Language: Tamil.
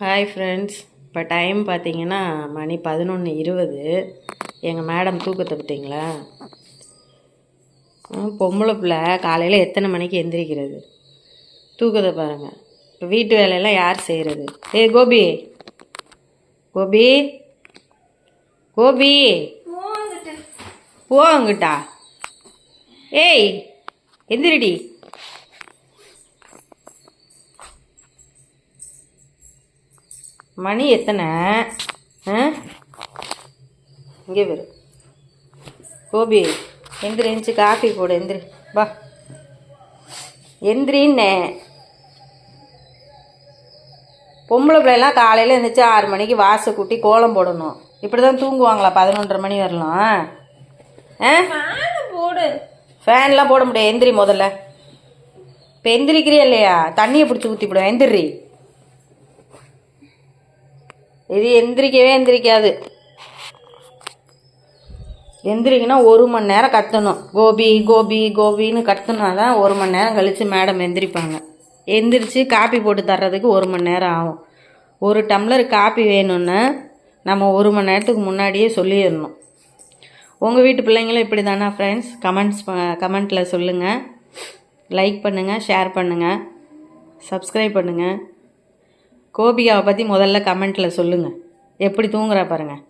ஹாய் ஃப்ரெண்ட்ஸ் இப்போ டைம் பார்த்தீங்கன்னா மணி பதினொன்று இருபது. எங்கள் மேடம் தூக்கத்தை ம், பொம்பளை பிள்ளை காலையில் எத்தனை மணிக்கு எந்திரிக்கிறது? தூக்கத்தை பாருங்கள் இப்போ வீட்டு வேலையெல்லாம் யார் செய்கிறது ஏய் கோபி. கோபி. கோபி. போ அங்கிட்டா. ஏய் எந்திரிடி. மணி எத்தனை? ஆ? இங்கே வரு கோபி எந்திரி எந்திரிச்சு காஃபி போடு எந்திரி. வா. எந்திரின்னே. பொம்பளை பிள்ளைலாம் காலையில் எழுந்திரிச்சு ஆறு மணிக்கு வாசை கூட்டி கோலம் போடணும். இப்படி தான் தூங்குவாங்களா பதினொன்றரை மணி வரலாம்? ஆ? போடு. ஃபேன்லாம் போட முடியாது. எந்திரி முதல்ல. இப்போ எந்திரிக்கிறியா இல்லையா? தண்ணியை பிடிச்சி ஊற்றி விடுவேன் எந்திரி. இது எந்திரிக்கவே எந்திரிக்காது. எந்திரிக்கினா ஒரு மணி நேரம் கத்தணும். கோபி கோபி கோபின்னு கத்துனா தான் ஒரு மணி நேரம் கழித்து மேடம் எந்திரிப்பாங்க. எந்திரிச்சு காப்பி போட்டு தர்றதுக்கு ஒரு மணி நேரம் ஆகும். ஒரு டம்ளர் காப்பி வேணும்னா நம்ம ஒரு மணி நேரத்துக்கு முன்னாடியே சொல்லிடணும். உங்கள் வீட்டு பிள்ளைங்களும் இப்படி தானா ஃப்ரெண்ட்ஸ் கமெண்ட்ஸ் கமெண்ட்டில் சொல்லுங்கள் லைக் பண்ணுங்கள் ஷேர் பண்ணுங்கள் சப்ஸ்கிரைப் பண்ணுங்கள் கோபிகாவை பற்றி முதல்ல கமெண்ட்டில் சொல்லுங்கள் எப்படி தூங்குறா பாருங்கள்